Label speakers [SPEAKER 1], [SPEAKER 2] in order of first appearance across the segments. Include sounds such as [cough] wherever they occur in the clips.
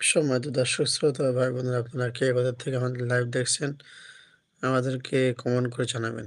[SPEAKER 1] সম্মানিত দর্শক, শ্রোতা ভাই বোনেরা, আপনারা কে কোথা থেকে আমাদের লাইভ দেখছেন, আমাদেরকে কমেন্ট করে জানাবেন।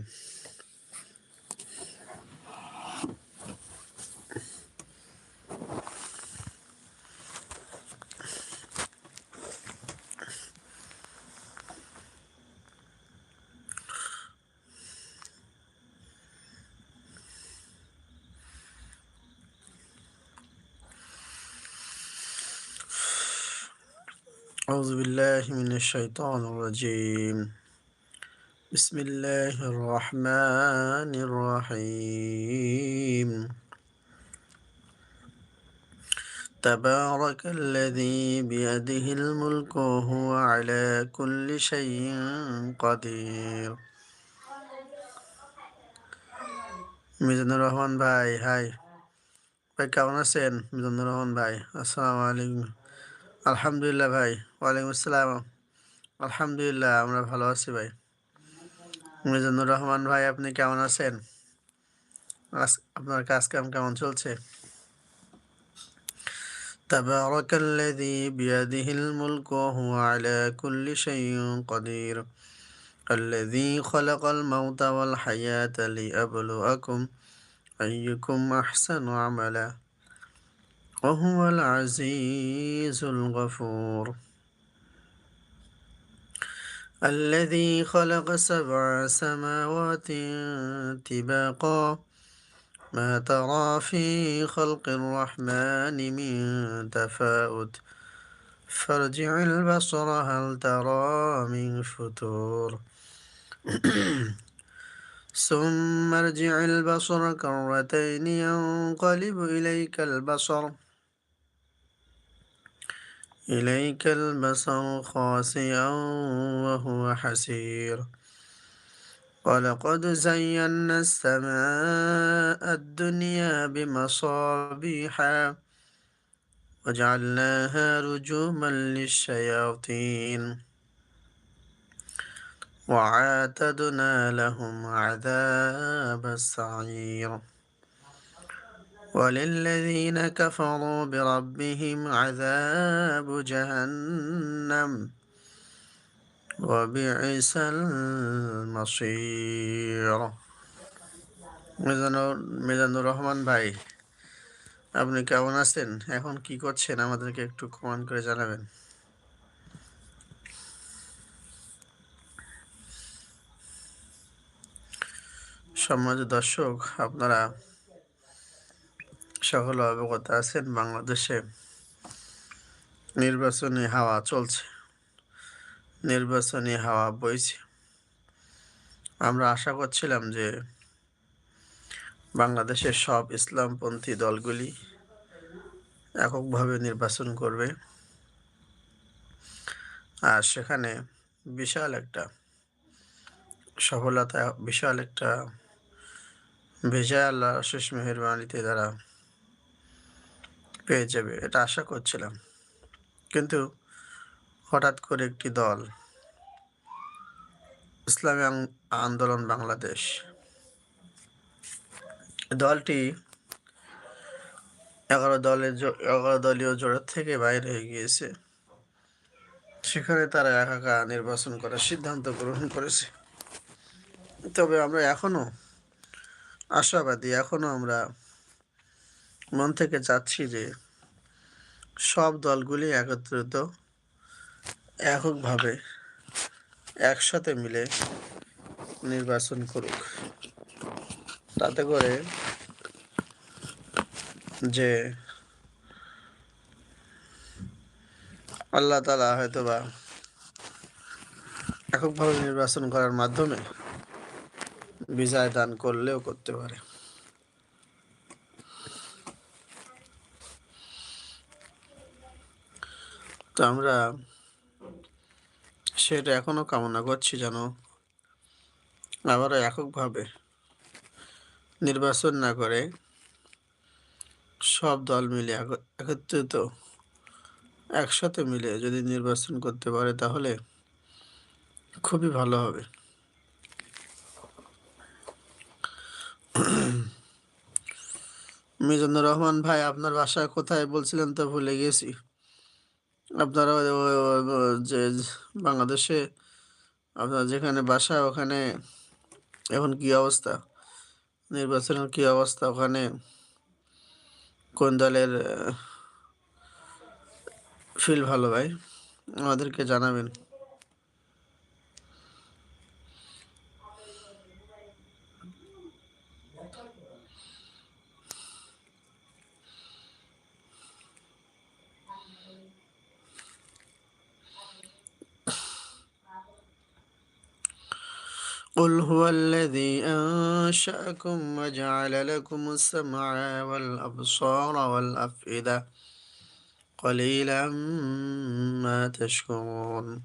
[SPEAKER 1] أعوذ بالله من الشيطان الرجيم بسم الله الرحمن الرحيم تبارك الذي بيده الملك وهو على كل شيء قدير মিজানুর রহমান ভাই হাই ভাই কেমন আছেন মিজানুর রহমান ভাই আসসালামু আলাইকুম আলহামদুলিল্লাহ ভাই ওয়ালাইকুম আসসালাম আলহামদুলিল্লাহ আমরা ভালো আছি ভাই মিজানুর রহমান ভাই আপনি কেমন আছেন আপনার কাজ কাম কেমন চলছে تبارك الذي بيده الملك وهو على كل شيء قدير الذي خلق الموت والحياة ليبلوكم أيكم أحسن عملا وهو العزيز الغفور. الذي خلق سبع سماوات طباقا. ما ترى في خلق الرحمن من تفاؤت فارجع البصر هل ترى من فتور. [clears throat] ثم ارجع البصر كرتين ينقلب إليك البصر. إليك البصر خاسئا وهو حسير. ولقد زينا السماء الدنيا بمصابيح وجعلناها رجوما للشياطين. وعاتدنا لهم عذاب السعير. وللذين كفروا بربهم عذاب جهنم وبئس المصير মিজানুর মিজানুর রহমান ভাই আপনি কেমন আছেন এখন কি করছেন আমাদেরকে একটু কমেন্ট করে জানাবেন সমাজ দর্শক আপনারা সকল অবগত আছেন বাংলাদেশে। নির্বাচনী হাওয়া চলছে। নির্বাচনী হাওয়া বইছে। আমরা আশা করছিলাম যে বাংলাদেশের সব ইসলামপন্থী দলগুলি এককভাবে নির্বাচন করবে। আর সেখানে বিশাল একটা সফলতা, বিশাল একটা ভেজা আল্লাহ শেষ মেহরবানিতে তারা পেয়ে যাবে, এটা আশা করছিলাম। কিন্তু হঠাৎ করে একটি দল, ইসলামী আন্দোলন বাংলাদেশ, দলটি এগারো দলের এগারো দলীয় জোড়ার থেকে বাইরে হয়ে গিয়েছে। সেখানে তারা একাকা নির্বাচন করার সিদ্ধান্ত গ্রহণ করেছে। তবে আমরা এখনও আশাবাদী, এখনও আমরা মন থেকে চাচ্ছি যে সব দলগুলি একত্রিত, এককভাবে একসাথে মিলে নির্বাচন করুক। তাতে করে যে আল্লাহ তালা হয়তো বা এককভাবে নির্বাচন করার মাধ্যমে বিজয় দান করলেও করতে পারে। তো আমরা সেটা এখনও কামনা করছি যেন আবারও এককভাবে নির্বাচন না করে সব দল মিলে একত্রিত, একসাথে মিলে যদি নির্বাচন করতে পারে তাহলে খুবই ভালো হবে। মিজানুর রহমান ভাই, আপনার বাসা কোথায় বলছিলেন তো ভুলে গেছি। আপনারা যে বাংলাদেশে আপনার যেখানে বাসা, ওখানে এখন কি অবস্থা? নির্বাচনের কি অবস্থা? ওখানে কোন দলের ফিল ভালো ভাই? আমাদেরকে জানাবেন। قل هو الذي أنشأكم وجعل لكم السمع والأبصار والأفئدة قليلا ما تشكرون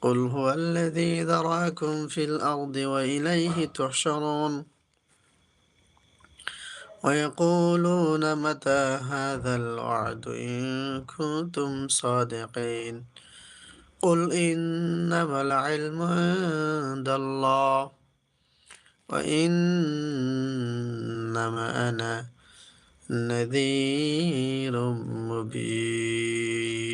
[SPEAKER 1] قل هو الذي ذرأكم في الأرض وإليه تحشرون ويقولون متى هذا الوعد إن كنتم صادقين قل إنما العلم عند الله وإنما أنا نذير مبين